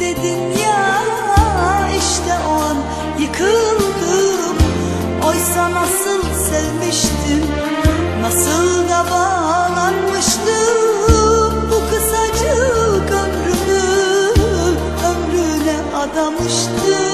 dedin ya işte o an yıkıldım. Oysa nasıl sevmiştim Nasıl da bağlanmıştım. Bu kısacık ömrümü Ömrüne adamıştım.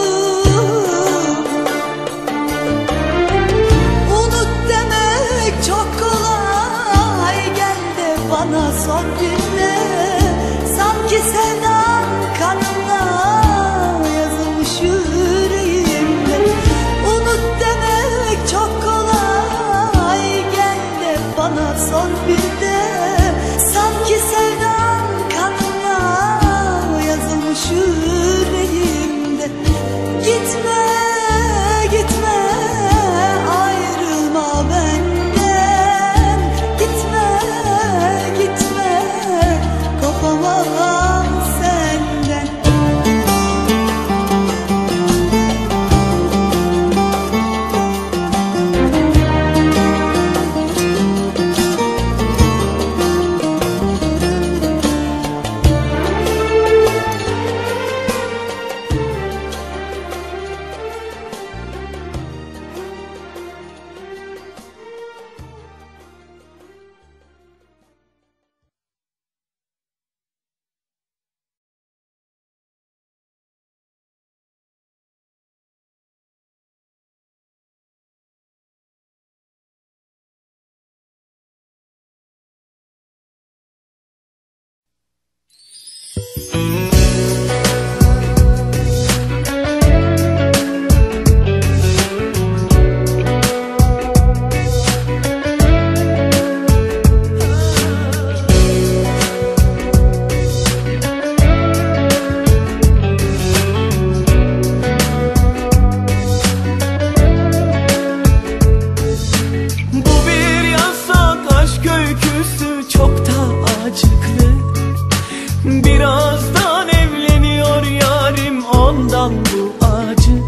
Yazdan evleniyor yarim ondan bu acı.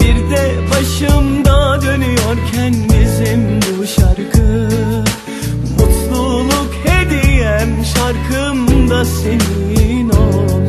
Bir de başımda dönüyorken bizim bu şarkı. Mutluluk hediyem şarkımda senin ol.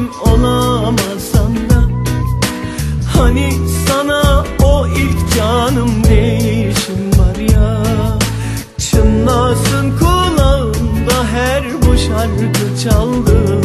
benim da Hani sana o ilk canım ne var ya? Çınlasın kulağımda her bu şarkı çaldı.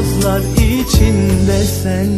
Beyazlar içinde sen